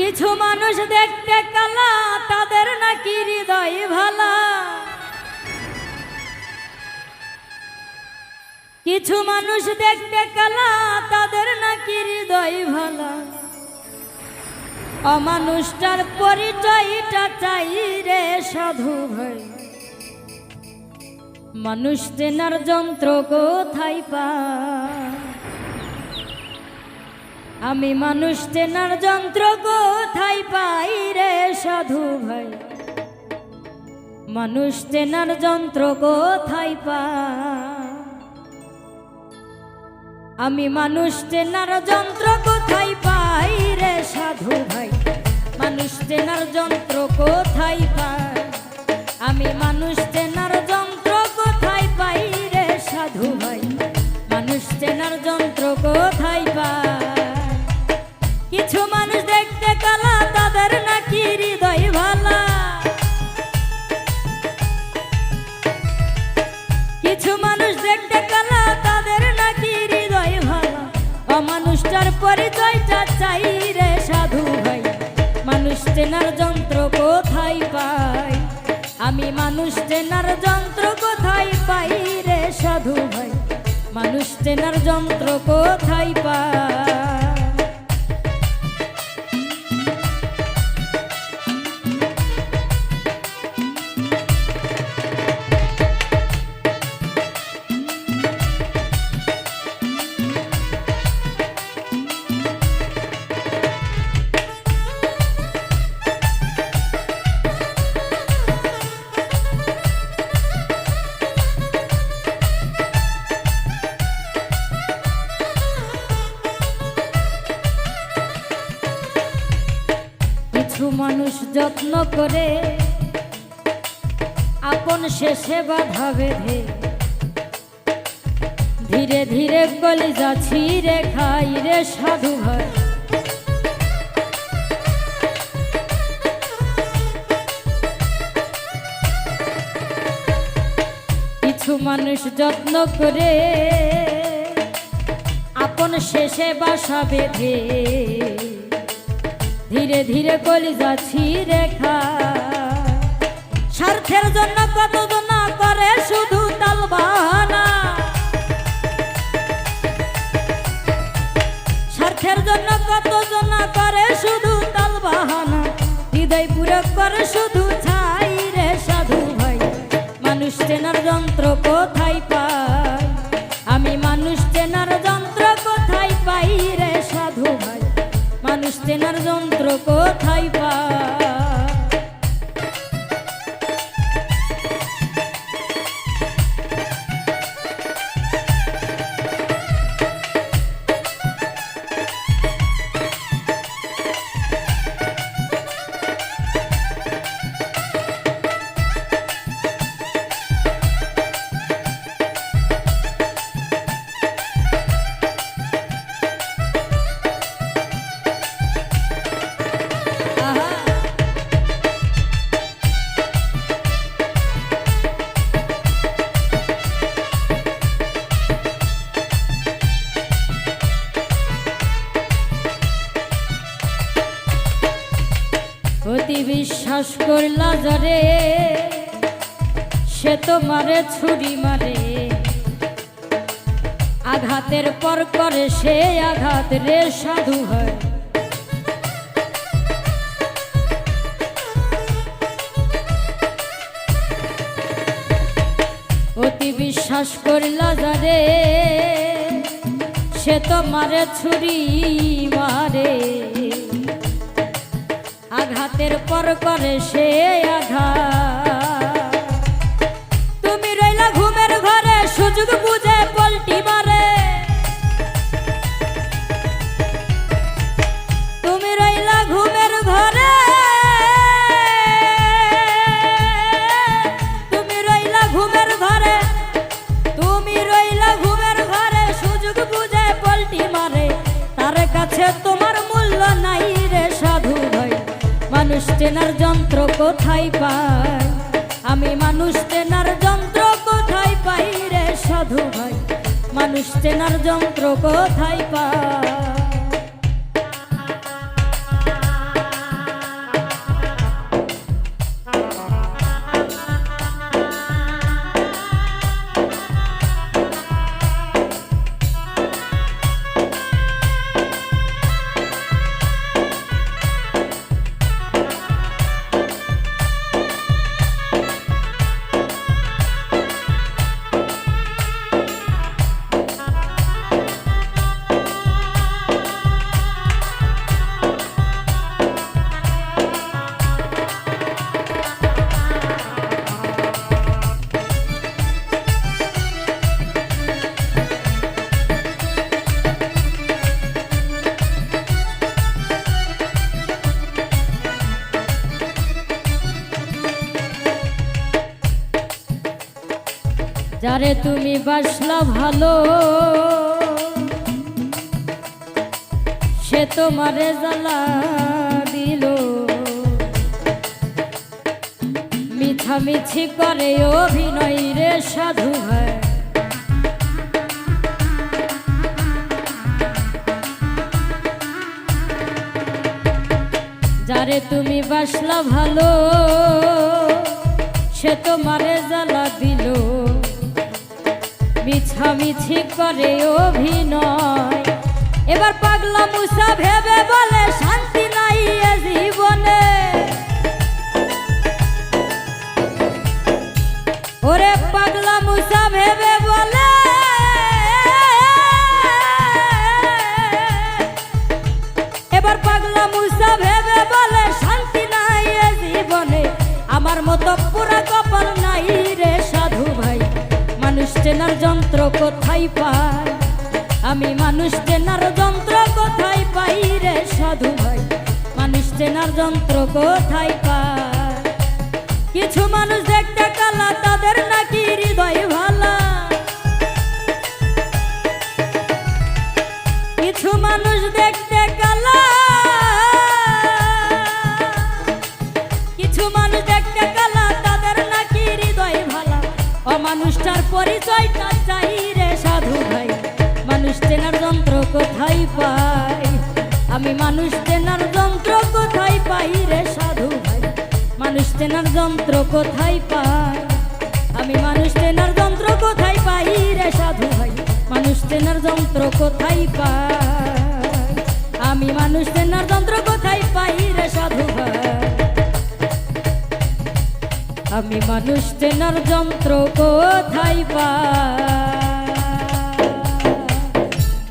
কিছু মানুষ দেখতে কালা, তাদের নাকি হৃদয় ভালা। কিছু মানুষ দেখতে কালা, তাদের নাকি হৃদয় ভালা। অমানুষটার পরিচয়টা চাই রে সাধু ভাই। মানুষ চেনার যন্ত্র কোথায় পা আমি মানুষ চেনার যন্ত্র কোথায় পাই রে সাধু ভাই? মানুষ চেনার যন্ত্র কোথায় পা আমি মানুষ চেনার যন্ত্র কোথায় পাই রে সাধু ভাই? মানুষ চেনার যন্ত্র কোথায় পাই? আমি মানুষ চেনার যন্ত্র কোথায় পাই রে সাধু ভাই? মানুষ চেনার যন্ত্র কালা, তাদের নাকি হৃদয় ভালা। কিছু মানুষ দেখতে কালা, তাদের নাকি হৃদয় ভালা। অমানুষটার পরিচয়টা চাই রে সাধু ভাই। মানুষ চেনার যন্ত্র কোথায় পাই? আমি মানুষ চেনার যন্ত্র কোথায় পাই রে সাধু ভাই? মানুষ চেনার যন্ত্র কোথায় পাই? মানুষ যত্ন করে, আপন শেষে বাধা বেঁধে ধীরে ধীরে কলিজা ছিঁড়ে খাই রে সাধু ভাই কিছু মানুষ যত্ন করে, আপন শেষে বাসা বেঁধে ধীরে কলি কলিজা রেখা স্বার্থের জন্য কত না করে শুধু তাল বাহানা স্বার্থের জন্য কত না করে শুধু তাল বাহানা হৃদয় পুরো করে শুধু ছাই রে সাধু ভাই। মানুষ চেনার যন্ত্র কোথায় পাই মানুষ চেনার যন্ত্র কোথায় পাই অতি বিশ্বাস করলা জরে সে তো মারে, ছুরি মারে। আঘাতের পর করে সে আঘাত রে সাধু হয়। অতি বিশ্বাস করলা যারে সে তো মারে, ছুরি আঘাতের পর করে সে আঘাত। তুমি রইলা ঘুমের ঘরে, সুযোগ বুঝে পল্টি মারে। তুমি রইলা ঘুমের ঘরে। তুমি রইলা ঘুমের ঘরে। তুমি রইলা ঘুমের ঘরে, সুযোগ বুঝে পল্টি মারে। তার কাছে তোমার মূল্য নাই। মানুষ চেনার যন্ত্র কোথায় পাই আমি মানুষ চেনার যন্ত্র কোথায় পাই রে সাধু ভাই? মানুষ চেনার যন্ত্র কোথায় পাই যারে তুমি বাসলা ভালো। সে তোমারে জ্বালা দিল। মিছামিছি করে অভিনয় রে সাধু হয় যারে তুমি বাসলা ভালো, সে তোমারে জ্বালা দিল। মিছামিছি করে অভিনয়। এবার পাগলা মুসা ভেবে বলে, শান্তি নাই এ জীবনে। ওরে পাগলা মুসা ভেবে বলে চেনার যন্ত্র কোথায় পায় আমি মানুষ চেনার যন্ত্র কোথায় পাই রে সাধু ভাই? মানুষ চেনার যন্ত্র কোথায় পায় কিছু মানুষ দেখতে কালা, তাদের নাকি হৃদয় ভালা। কিছু মানুষ দেখতে কালা পরিচয়টা চাই রে সাধু ভাই। মানুষ চেনার যন্ত্র কোথায় পাই আমি মানুষ চেনার যন্ত্র কোথায় পাই রে সাধু ভাই? মানুষ চেনার যন্ত্র কোথায় পাই আমি মানুষ চেনার যন্ত্র কোথায় পাই রে সাধু ভাই? মানুষ চেনার যন্ত্র কোথায় পাই আমি মানুষ চেনার যন্ত্র কোথায় পাই রে সাধু ভাই? আমি মানুষ চেনার যন্ত্র কোথায় পাই?